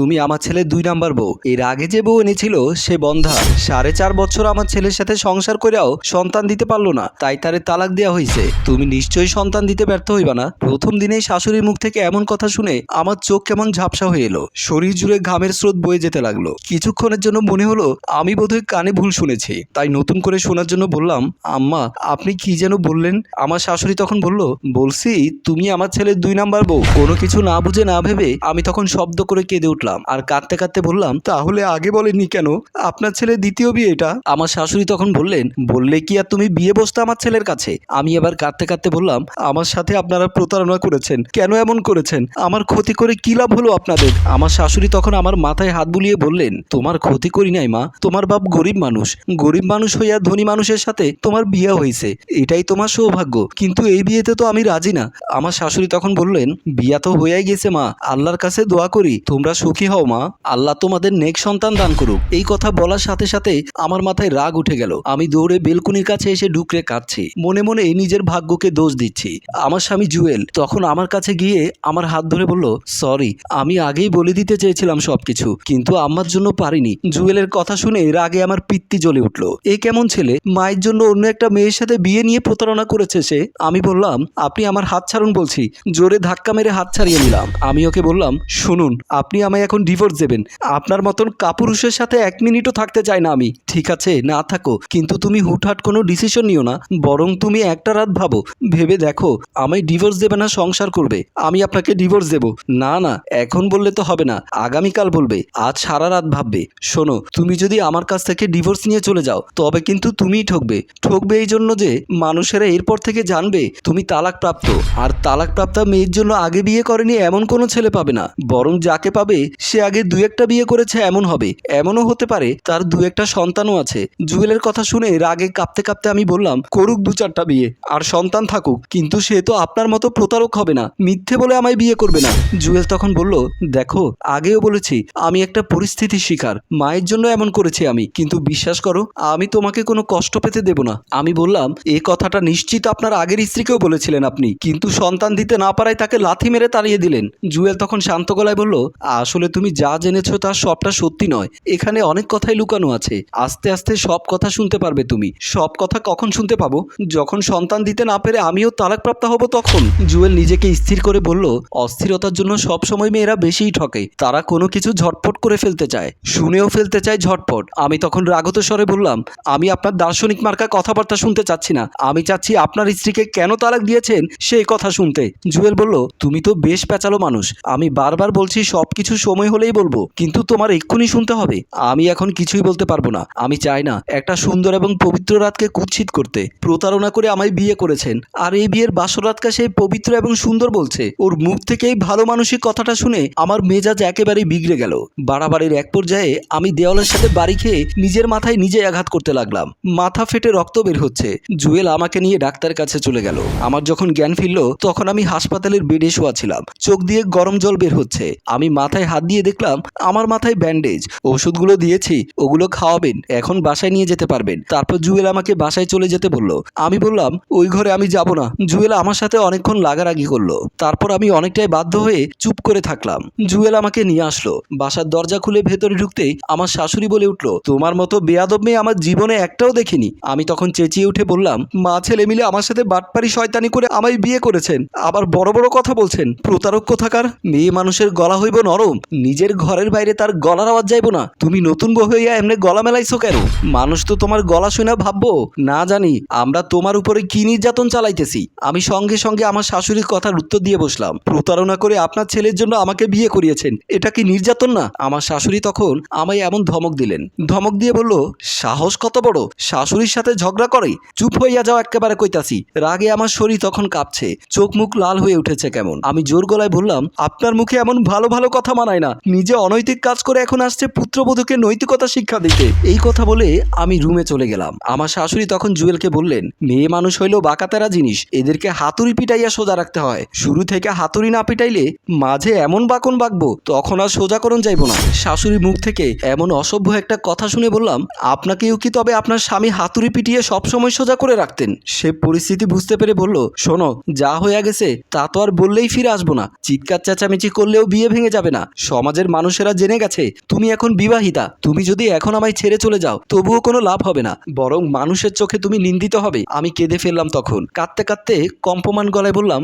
তুমি আমার ছেলে দুই নাম্বার বউ। এর আগে যে বউ এনেছিল, সে বন্ধা। সাড়ে চার বছর আমার ছেলের সাথে সংসার করেও সন্তান দিতে পারল না। তাই তারে তালাক দেওয়া হয়েছে তুমি নিশ্চয়ই সন্তান দিতে ব্যর্থ হইবা না। প্রথম দিনেই শাশুড়ির মুখ থেকে এমন কথা শুনে আমার চোখ কেমন ঝাপসা হয়ে এলো। শরীর জুড়ে ঘামের স্রোত বয়ে যেতে লাগল। কিছুক্ষণের জন্য মনে হলো, আমি বোধহয় কানে ভুল শুনেছি। তাই নতুন করে শোনার জন্য বললাম, আম্মা, আপনি কি যেন বললেন? আমার শাশুড়ি তখন বলল, বলছি, তুমি আমার ছেলের দুই নাম্বার বউ। কোনো কিছু না বুঝে না ভেবে আমি তখন শব্দ করে কেঁদে উঠলাম। আর কাঁদতে কাঁদতে বললাম, তাহলে আগে বলেননি কেন? আপনার ছেলে দ্বিতীয় বিয়ে এটা? আমার শাশুড়ি তখন বললেন, বললে কি আর তুমি বিয়ে বসতে আমার ছেলের কাছে? আমি এবার কাঁদতে কাঁদতে বললাম, আমার সাথে আপনারা প্রতারণা করেছেন। কেন এমন করেছেন? আমার ক্ষতি করে কি লাভ হলো আপনাদের? আমার শাশুড়ি তখন আমার মাথায় হাত বুলিয়ে বললেন, তোমার ক্ষতি করি নাই মা, তোমার বাপ গরিব মানুষ। গরিব মানুষ হইয়া ধনী মানুষের সাথে তোমার বিয়ে হয়েছে এটাই তোমার সৌভাগ্য। কিন্তু এই বিয়েতে তো আমি রাজি না। আমার শাশুড়ি তখন বললেন, বিয়া তো হয়েই গেছে মা, আল্লাহর কাছে দোয়া করি, তোমরা সুখী হও মা? আল্লাহ তোমাদের নেক সন্তান দান করুক। এই কথা বলার সাথে সাথে আমার মাথায় রাগ উঠে গেল। আমি দৌড়ে বেলকুনির কাছে এসে ঢুকরে কাঁদছি। মনে মনে নিজের ভাগ্যকে দোষ দিচ্ছি। আমার স্বামী জুয়েল তখন আমার কাছে গিয়ে আমার হাত ধরে বলল, সরি, আমি আগেই বলে দিতে চেয়েছিলাম সবকিছু, কিন্তু আমার জন্য পারিনি। জুয়েলের কথা শুনে রাগে আমার পিত্তি জ্বলে উঠল। এ কেমন ছেলে? মায়ের জন্য অন্য একটা মেয়ের সাথে বিয়ে নিয়ে প্রতারণা করেছে সে? আমি বললাম, আপনি আমার হাত ছাড়ুন বলছি। জোরে ধাক্কা মেরে হাত ছাড়িয়ে নিলাম। আমি ওকে বললাম, শুনুন, আপনি আমায় এখন ডিভোর্স দেবেন। আপনার মতন কাপুরুষের সাথে এক মিনিটও থাকতে চাই না আমি। ঠিক আছে, না থাকো। কিন্তু তুমি হুটহাট কোনো ডিসিশন নিও না। বরং তুমি একটা রাত ভাবো। ভেবে দেখো, আমায় ডিভোর্স দেবে না, সংসার করবে। আমি আপনাকে ডিভোর্স দেব। না না, এখন বললে তো হবে না। আগামীকাল বলবে। আজ সারা রাত ভাববে। শোনো, তুমি যদি আমার কাছ থেকে ডিভোর্স নিয়ে চলে যাও, তবে কিন্তু তুমিই ঠকবে। ঠকবে এই জন্য যে মানুষেরা এরপর থেকে জানবে, তুমি তালাক প্রাপ্ত আর তালাক প্রাপ্ত মেয়ের জন্য আগে বিয়ে করেনি এমন কোনো ছেলে পাবে না। বরং যাকে পাবে সে আগে দু একটা বিয়ে করেছে, এমন হবে। এমনও হতে পারে, তার দু একটা সন্তানও আছে। জুয়েলের কথা শুনে রাগে কাঁপতে কাঁপতে আমি বললাম, করুক দু চারটা বিয়ে, আর সন্তান থাকুক, কিন্তু সে তো আপনার মতো প্রতারক হবে না, মিথ্যে বলে আমায় বিয়ে করবে না। জুয়েল তখন বলল, দেখো, আগেও বলেছি, আমি একটা পরিস্থিতির শিকার, মায়ের জন্য এমন করেছি আমি, কিন্তু বিশ্বাস করো, আমি তোমাকে কোনো কষ্ট পেতে দেব না। আমি বললাম, এ কথাটা নিশ্চিত আপনার আগের স্ত্রীকেও বলেছিলেন আপনি, কিন্তু সন্তান দিতে না পারায় তাকে লাথি মেরে তাড়িয়ে দিলেন। জুয়েল তখন শান্ত গলায় বলল, আসলে তুমি যা জেনেছো তার সবটা সত্যি নয়। এখানে অনেক কথাই লুকানো আছে। আস্তে আস্তে সব কথা শুনতে পারবে তুমি। সব কথা কখন শুনতে পাবো? যখন সন্তান দিতে না পেরে আমিও তালাকপ্রাপ্ত হব তখন? জুয়েল নিজেকে স্থির করে বলল, অস্থিরতার জন্য সব সময় মেয়েরা বেশিই ঠকে। তারা কোনো কিছু ঝটপট করে ফেলতে চায়। শুনেও ফেলতে চায় ঝটপট। আমি তখন রাগত স্বরে বললাম, আমি আপনার দার্শনিক মার্কা কথাবার্তা শুনতে চাচ্ছি না। আমি চাচ্ছি আপনার স্ত্রীকে কেন তালাক দিয়েছেন সেই কথা শুনতে? জুয়েল বলল, তুমি তো বেশ পেঁচালো মানুষ। আমি বারবার বলছি সব কিছু সময় হলেই বলব, কিন্তু তোমার এক্ষুনি শুনতে হবে। আমি এখন কিছুই বলতে পারব না। আমি চাই না একটা সুন্দর এবং পবিত্র রাতকে কুৎসিত করতে। প্রতারণা করে আমায় বিয়ে করেছেন। আর এই বিয়ের বাসর রাতকে সে পবিত্র এবং সুন্দর বলছে। ওর মুখ থেকে এই ভালো মানসিক কথাটা শুনে আমার মেজাজ একেবারেই বিগড়ে গেল। বাড়াবাড়ির এক পর্যায়ে আমি দেওয়ালের সাথে বাড়ি খেয়ে নিজের মাথায় নিজে আঘাত করতে লাগলাম। মাথা ফেটে রক্ত বের হচ্ছে। জুয়েল আমাকে নিয়ে ডাক্তারের কাছে চলে গেল। আমার যখন জ্ঞান ফিরল, তখন আমি হাসপাতালের বেডে শোয়া ছিলাম চোখ দিয়ে গরম জল বের হচ্ছে। আমি মাথায় হাত দিয়ে দেখলাম আমার মাথায় ব্যান্ডেজ ওষুধগুলো দিয়েছি, ওগুলো খাওয়াবেন, এখন বাসায় নিয়ে যেতে পারবেন। তারপর জুয়েল আমাকে বাসায় চলে যেতে বলল। আমি বললাম, ওই ঘরে আমি যাব না। জুয়েল আমার সাথে অনেকক্ষণ লাগারাগি করল। তারপর আমি অনেকটাই বাধ্য হয়ে চুপ করে থাকলাম। জুয়েল আমাকে নিয়ে আসলো। বাসার দরজা খুলে ভেতরে ঢুকতেই আমার শাশুড়ি বলে উঠল, তোমার মতো বেয়াদব মেয়ে আমার জীবনে একটাও দেখিনি। আমি তখন চেঁচিয়ে উঠে বললাম, মা, ছেলে মিলে আমার সাথে বাটপারি শয়তানি করে আমায় বিয়ে করেছেন। আবার বড় বড় কথা বলছেন। প্রতারক কোথাকার? মেয়ে মানুষের গলা হইব নরম। নিজের ঘরের বাইরে তার গলার আওয়াজ যাইব না। তুমি নতুন বউ হইয়া এমনি গলা মেলাইছো কেন? মানুষ তো তোমার গলা শুনে ভাববো। না জানি, আমরা তোমার উপরে কি নির্যাতন চালাইতেছি। আমি সঙ্গে সঙ্গে আমার শাশুড়ির কথার উত্তর দিয়ে বসলাম। প্রতারণা করে আপনার ছেলের জন্য আমাকে বিয়ে করিয়েছেন। এটা কি নির্যাতন না? আমার শাশুড়ি তখন আমায় এমন ধমক দিলেন। ধমক দিয়ে বলল, সাহস কত বড়। শাশুড়ির সাথে ঝগড়া করে চুপ হইয়া যাও একেবারে কইতাছি। রাগে আমার শরীর তখন কাঁপছে। চোখ মুখ লাল হয়ে উঠেছে কেমন। আমি জোর গলায় বললাম, আপনার মুখে এমন ভালো ভালো কথা মানায় না। নিজে অনৈতিক কাজ করে এখন আসছে পুত্রবধূকে নৈতিকতা শিক্ষা দিতে। এই কথা বলে আমি রুমে চলে গেলাম। আমার শাশুড়ি তখন জুয়েলকে বললেন, মেয়ে মানুষ হইল বাকাতেরা জিনিস, এদেরকে হাতুড়ি পিটাইয়া সোজা রাখতে হয়। শুরু থেকে হাতুড়ি না পিটাইলে মাঝে এমন বাকন বাঁকবো, তখন আর সোজাকরণ যাইব না। শাশুড়ি মুখ থেকে এমন অসভ্য একটা কথা শুনে বললাম, আপনাকেও কি তবে আপনার স্বামী হাতুড়ি পিটিয়ে সবসময় সোজা করে রাখতেন? সে পরিস্থিতি বুঝতে পেরে বলল, শোনো, যা হয়ে গেছে, তা তো আর বললেই ফিরে আসব না। চিৎকার চেঁচামেচি করলেও বিয়ে ভেঙে যাবে না। সমাজের মানুষেরা জেনে গেছে, তুমি এখন বিবাহিতা, তুমি যদি এখন আমায় ছেড়ে চলে যাও, তবুও কোনো লাভ হবে না। বরং মানুষের চোখে তুমি নিন্দিত হবে, আমি কেঁদে ফেললাম তখন। কাঁদতে কাঁদতে কম্পমান গলায় বললাম,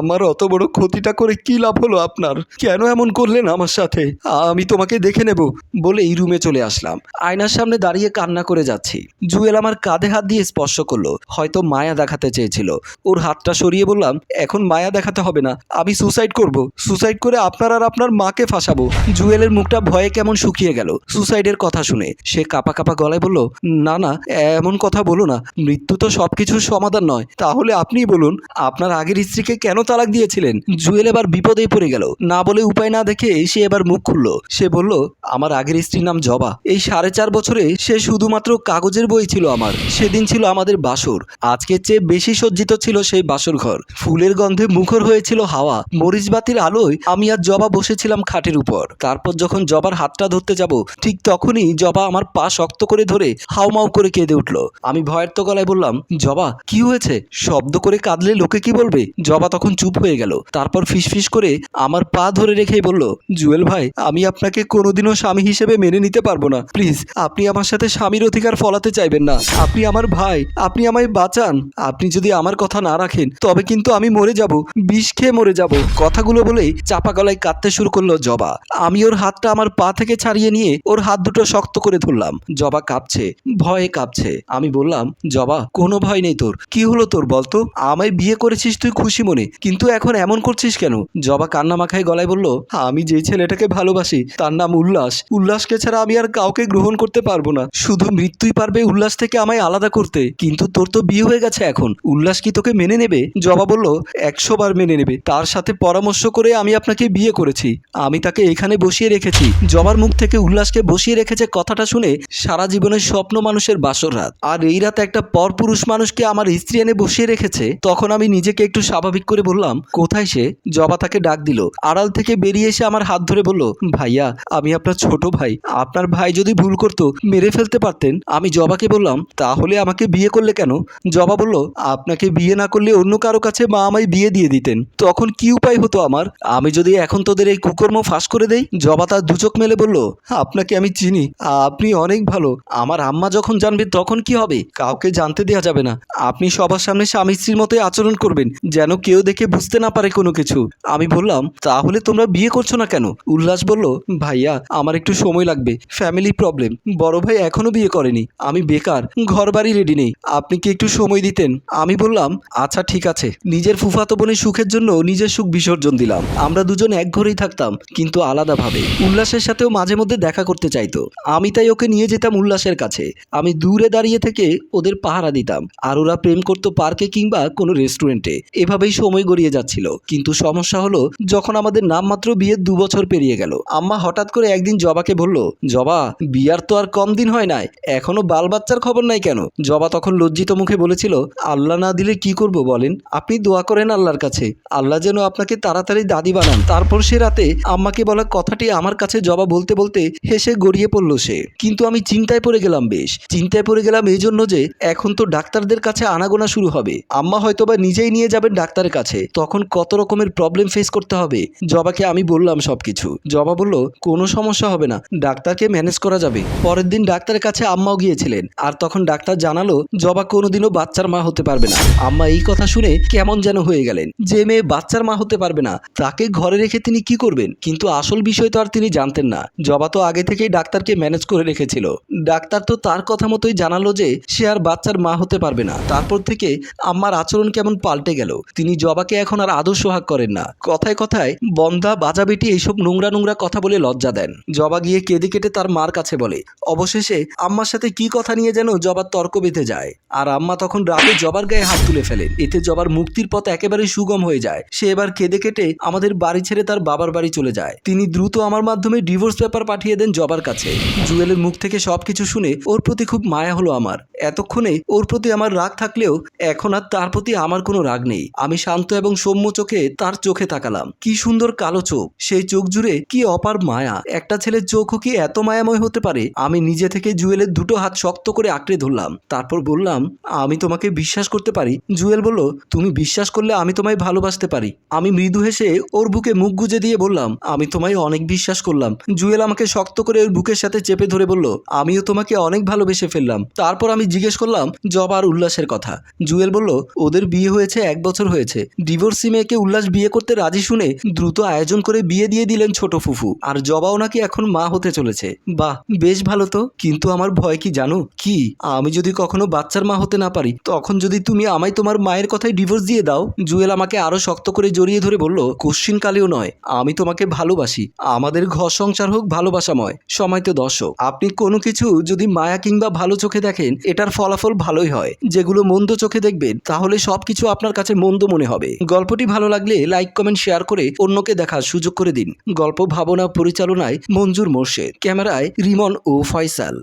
আমার অত বড় ক্ষতিটা করে কি লাভ হলো আপনার? কেন এমন করলেন আমার সাথে? আমি তোমাকে দেখে নেব। বলে এই রুমে চলে আসলাম। আয়নার সামনে দাঁড়িয়ে কান্না করে যাচ্ছি। জুয়েল আমার কাঁধে হাত দিয়ে স্পর্শ করল, হয়তো মায়া দেখাতে চেয়েছিল। ওর হাতটা সরিয়ে বললাম, এখন মায়া দেখাতে হবে না, আমি সুসাইড করব। সুসাইড করে আপনার আর আপনার মাকে ফাঁসাবো। জুয়েলের মুখটা ভয়ে কেমন শুকিয়ে গেল। সুসাইডের কথা শুনে সে কাপা কাপা গলায় বলল, না না, এমন কথা বলো না। মৃত্যু তো সব কিছুর সমাধান নয়। তাহলে আপনি বলুন, আপনার আগের স্ত্রীকে কেন তালাক দিয়েছিলেন? জুয়েল এবার বিপদে পড়ে গেল। না বলে উপায় না দেখে সে এবার মুখ খুলল। সে বলল, আমার আগের স্ত্রীর নাম জবা। এই সাড়ে চার বছরে সে শুধুমাত্র কাগজের বই ছিল আমার। সেদিন ছিল আমাদের বাসর। আজকের চেয়ে বেশি সজ্জিত ছিল সেই বাসর ঘর। ফুলের গন্ধে মুখর হয়েছিল হাওয়া। মরিচবাতির আলোয় আমি আর জবা বসেছিলাম খাটের উপর। তারপর যখন জবার হাতটা ধরতে যাব, ঠিক তখনই জবা আমার পা শক্ত করে ধরে হাউমাউ করে কেঁদে উঠল। আমি ভয়ের তো গলায় বললাম, জবা, কি হয়েছে? শব্দ করে কাঁদলে লোকে কি বলবে? জবা তখন চুপ হয়ে গেল। তারপর ফিসফিস করে আমার পা ধরে রেখেই বলল, জুয়েল ভাই, আমি আপনাকে কোনোদিনও স্বামী হিসেবে মেনে নিতে পারব না। প্লিজ, আপনি আমার সাথে স্বামীর অধিকার ফলাতে চাইবেন না। আপনি আমার ভাই, আপনি আমায় বাঁচান। আপনি যদি আমার কথা না রাখেন, তবে কিন্তু আমি মরে যাব, বিষ খেয়ে মরে যাব। কথাগুলো বলেই চাপা গলায় কাঁদতে শুরু করল জবা। আমি ওর হাতটা আমার পা থেকে ছাড়িয়ে নিয়ে ওর হাত দুটো শক্ত করে ধরলাম। জবা কাঁপছে, ভয়ে কাঁপছে। আমি বললাম, জবা, কোনো ভয় নেই তোর। কি হলো তোর বলতো? আমায় বিয়ে করেছিস তুই খুশি মনে, কিন্তু এখন এমন করছিস কেন? জবা কান্না মাখায় গলায় বলল, আমি যে ছেলেটাকে ভালোবাসি, তার নাম উল্লাস। উল্লাসকে ছাড়া আমি আর কাউকে গ্রহণ করতে পারব না। শুধু মৃত্যুই পারবে উল্লাস থেকে আমায় আলাদা করতে। কিন্তু তোর তো বিয়ে হয়ে গেছে এখন। উল্লাস কি তোকে মেনে নেবে? জবা বলল, একশো বার মেনে নেবে। তার সাথে পরামর্শ করে আমি আপনাকে বিয়ে করেছি। আমি তাকে এখানে বসিয়ে রেখেছি। জবার মুখ থেকে উল্লাসকে বসিয়ে রেখেছে কথাটা শুনে সারা জীবনের স্বপ্ন মানুষের বাসর রাত। আর এই রাতে একটা পরপুরুষ মানুষকে আমার স্ত্রী এনে বসিয়ে রেখেছে, তখন আমি নিজেকে একটু স্বাভাবিক করে বললাম, কোথায় সে? জবা তাকে ডাক দিল। আড়াল থেকে বেরিয়ে এসে আমার হাত ধরে বলল, ভাইয়া, আমি আপনার ছোট ভাই। আপনার ভাই যদি ভুল করতো, মেরে ফেলতে পারতেন। আমি জবাকে বললাম, তাহলে আমাকে বিয়ে করলে কেন? জবা বলল, আপনাকে বিয়ে না করলে অন্য কারও কাছে মা আমায় বিয়ে দিয়ে দিতেন। তখন কি উপায় হতো আমার? আমি যদি এখন তোদের এই কুকর্ম ফাঁস করে দেই? জবা তার দুচোখ মেলে বলল, আপনাকে আমি চিনি, আপনি অনেক ভালো। আমার আম্মা যখন জানবে তখন কি হবে? কাউকে জানতে দেওয়া যাবে না। আপনি সবার সামনে স্বামী স্ত্রীর মতোই আচরণ করবেন, যেন কেউ দেখে বুঝতে না পারে কোনো কিছু। আমি বললাম, তাহলে তোমরা বিয়ে করছ না কেন? উল্লাস বলল, ভাইয়া, আমার একটু সময় লাগবে ফ্যামিলি প্রবলেম বড় ভাই এখনও বিয়ে করেনি। আমি বেকার ঘর বাড়ি রেডি নেই। আপনি কি একটু সময় দিতেন? আমি বললাম আচ্ছা ঠিক আছে। নিজের ফুফাতো বোনের সুখের জন্য নিজের সুখ বিসর্জন দিলাম। আমরা দুজন এক ঘরেই থাকতাম, কিন্তু আলাদাভাবে। উল্লাসের সাথেও মাঝে মধ্যে দেখা করতে চাইতো। আমি তাই ওকে নিয়ে যেতাম উল্লাসের কাছে। আমি দূরে দাঁড়িয়ে থেকে ওদের পাহারা দিতাম। আর ওরা প্রেম করতো পার্কে কিংবা কোনো রেস্টুরেন্টে। এভাবেই সময় গড়িয়ে যাচ্ছিল। কিন্তু সমস্যা হলো, যখন আমাদের নামমাত্র বিয়ের দু বছর পেরিয়ে গেল, আম্মা হঠাৎ করে একদিন জবাকে বলল, জবা, বিয়ার তো আর কম দিন হয় নাই। এখনও বাল বাচ্চার খবর নাই কেন? জবা তখন লজ্জিত মুখে বলেছিল, আল্লাহ না দিলে কি করব বলেন? আপনি দোয়া করেন আল্লাহর কাছে। আল্লাহ যেন আপনাকে তাড়াতাড়ি দাদি বানান। তারপর সে রাতে আম্মাকে বলা কথাটি আমার কাছে জবা বলতে বলতে হেসে গড়িয়ে পড়ল সে। কিন্তু আমি চিন্তায় পড়ে গেলাম বেশ। চিন্তায় পড়ে গেলাম এই জন্য যে এখন তো ডাক্তারদের কাছে আনাগোনা শুরু হবে। আম্মা হয়তো বা নিজেই নিয়ে যাবেন ডাক্তারের কাছে। তখন কত রকমের প্রবলেম ফেস করতে হবে। জবাকে আমি বললাম সবকিছু। জবা বলল, কোনো সমস্যা হবে না। ডাক্তারকে ম্যানেজ করা যাবে। পরের দিন ডাক্তারের কাছে আম্মাও গিয়েছিলেন। আর তখন ডাক্তার জানালো, জবা কোনোদিনও বাচ্চার মা হতে পারবে না। আম্মা এই কথা শুনে কেমন যেন হয়ে গেলেন। যে মেয়ে বাচ্চার মা হতে পারবে না, তাকে ঘরে রেখে তিনি কি করবেন? কিন্তু আসল বিষয় তো আর তিনি জানতেন না। জবা তো আগে থেকেই ডাক্তারকে ম্যানেজ করে রেখেছিল। ডাক্তার তো তার কথা মতোই জানালো যে, সে আর বাচ্চার মা হতে পারবে না। তারপর থেকে আম্মার আচরণ কেমন পাল্টে গেল। তিনি জবাকে এখন আর আদর সোহাগ করেন না। কথায় কথায় বন্ধা বাজাবেটি এইসব নোংরা নোংরা কথা বলে লজ্জা দেন। জবা গিয়ে কেঁদে কেটে তার মার কাছে বলে, অবশেষে আম্মার সাথে কি কথা নিয়ে যেন জবার তর্ক বেঁধে যায়? আর আম্মা তখন রাতে জবার গায়ে হাত তুলে ফেলেন। এতে জবার মুক্তির পথ একেবারে সুগম হয়ে যায়। সে এবার কেঁদে কেটে আমাদের বাড়ি ছেড়ে তার বাবার বাড়ি চলে যায়। তিনি দ্রুত আমার মাধ্যমে ডিভোর্স পেপার পাঠিয়ে দেন জবার কাছে। জুয়েলের মুখ থেকে সবকিছু শুনে ওর প্রতি খুব মায়া হলো আমার। এতক্ষণে ওর প্রতি আমার রাগ থাকলেও এখন আর তার প্রতি আমার কোনো রাগ নেই। আমি শান্ত এবং সৌম্য চোখে তার চোখে তাকালাম। কি সুন্দর কালো চোখ, সেই চোখ জুড়ে কি অপার মায়া। একটা ছেলের চোখও কি এত মায়াময় হতে পারে? আমি নিজে থেকে জুয়েলের দুটো হাত শক্ত করে আঁকড়ে ধরলাম। তারপর বললাম, আমি তোমাকে বিশ্বাস করতে পারি। জুয়েল বলল, তুমি বিশ্বাস করলে আমি তোমায় ভালোবাসতে পারি। আমি মৃদু হেসে ওর বুকে মুখ গুজে দিয়ে বললাম আমি তোমায় অনেক বিশ্বাস করলাম। জুয়েল আমাকে শক্ত করে ওর বুকের সাথে চেপে ধরে বলল, আমিও তোমাকে অনেক ভালোবেসে ফেললাম। তারপর আমি জিজ্ঞেস করলাম, জব আর উল্লাসের কথা? জুয়েল বলল, ওদের বিয়ে হয়েছে এক বছর হয়েছে। ডিভোর্সি মেয়েকে উল্লাস বিয়ে করতে রাজি শুনে দ্রুত আয়োজন করে বিয়ে দিয়ে দিলেন ছোট ফুফু। আর জবাও নাকি এখন মা হতে চলেছে। বাহ, বেশ ভালো তো। কিন্তু আমার ভয় কি জানো? কি? আমি যদি কখনো বাচ্চার মা হতে না পারি, তখন যদি তুমি আমায় তোমার মায়ের কথায় ডিভোর্স দিয়ে দাও? জুয়েল আমাকে আরও শক্ত করে জড়িয়ে ধরে বলল কোশ্চিন কালেও নয়। আমি তোমাকে ভালোবাসি। আমাদের ঘর সংসার হোক ভালোবাসাময় সময় তো দর্শক। আপনি কোনো কিছু যদি মায়া কিংবা ভালো চোখে দেখেন, এটার ফলাফল ভালোই হয়। যেগুলো মন্দ চোখে দেখবেন, তাহলে সব কিছু আপনার কাছে মন্দ মনে হবে। গল্পটি ভালো লাগলে লাইক, কমেন্ট, শেয়ার করে অন্যকে দেখার সুযোগ করে দিন। গল্প ভাবনা পরিচালনায় মঞ্জুর মোর্শেদ। ক্যামেরায় রিমন ও ফয়সাল।